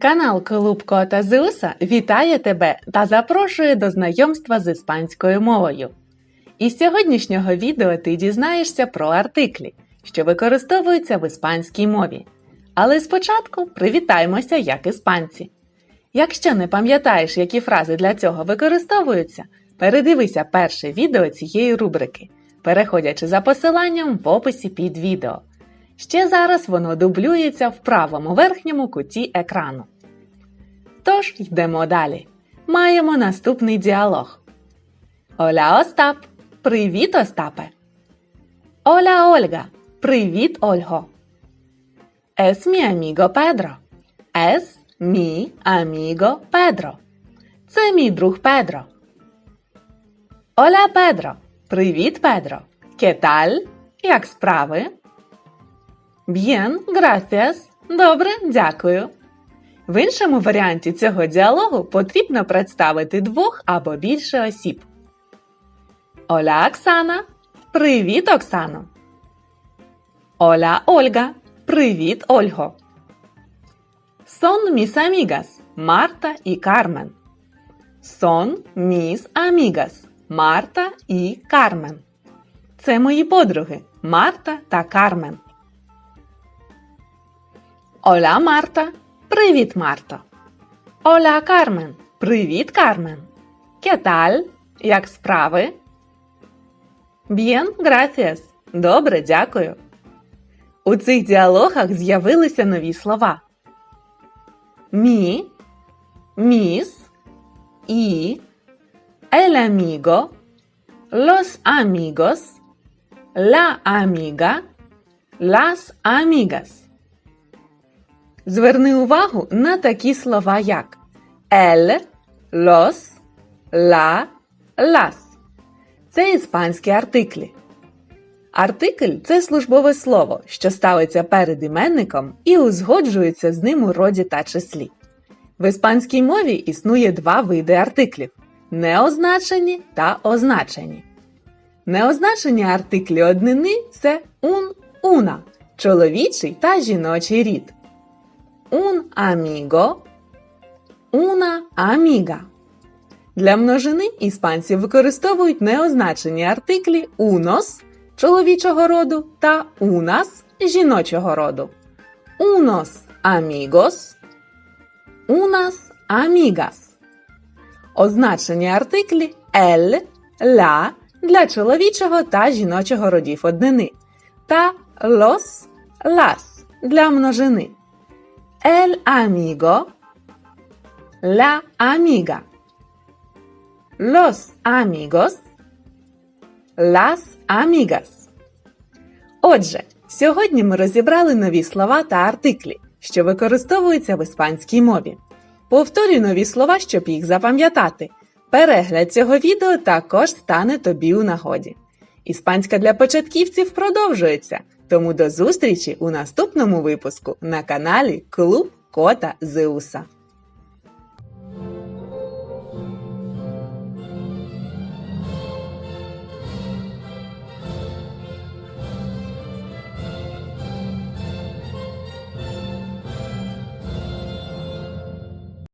Канал Клуб Кота Зеуса вітає тебе та запрошує до знайомства з іспанською мовою. Із сьогоднішнього відео ти дізнаєшся про артиклі, що використовуються в іспанській мові. Але спочатку привітаємося як іспанці. Якщо не пам'ятаєш, які фрази для цього використовуються, передивися перше відео цієї рубрики, переходячи за посиланням в описі під відео. Ще зараз воно дублюється в правому верхньому куті екрану. Тож йдемо далі. Маємо наступний діалог. Оля Остап. Привіт, Остапе. Оля Ольга. Привіт, Ольго. Es mi amigo Pedro. Es mi amigo Pedro. Це мій друг Педро. Оля Педро. Привіт, Педро. ¿Qué tal? Як справи? Bien, gracias. Добре, дякую. В іншому варіанті цього діалогу потрібно представити двох або більше осіб. Оля Оксана. Привіт, Оксано. Оля Ольга. Привіт, Ольго. Son mis amigas Марта і Кармен. Son mis amigas Марта і Кармен. Це мої подруги Марта та Кармен. Оля Марта. Привіт, Марто. Оля Кармен. Привіт, Кармен. Кеталь. Як справи? Bien, gracias. Добре, дякую. У цих діалогах з'явилися нові слова. Мі, міс, і, el amigo, los amigos, la amiga, las amigas. Зверни увагу на такі слова, як el, los, la, las. Це іспанські артиклі. Артикль це службове слово, що ставиться перед іменником і узгоджується з ним у роді та числі. В іспанській мові існує два види артиклів неозначені та означені. Неозначені артиклі однини це un, una, чоловічий та жіночий рід. Un amigo, una amiga. Для множини іспанці використовують неозначені артиклі unos чоловічого роду та unas жіночого роду. Unos amigos, unas amigas. Означені артиклі el, la для чоловічого та жіночого родів однини та los, las для множини. El amigo, la amiga. Los amigos, las amigas. Отже, сьогодні ми розібрали нові слова та артиклі, що використовуються в іспанській мові. Повторюй нові слова, щоб їх запам'ятати. Перегляд цього відео також стане тобі у нагоді. Іспанська для початківців продовжується, тому до зустрічі у наступному випуску на каналі Клуб Кота Зеуса.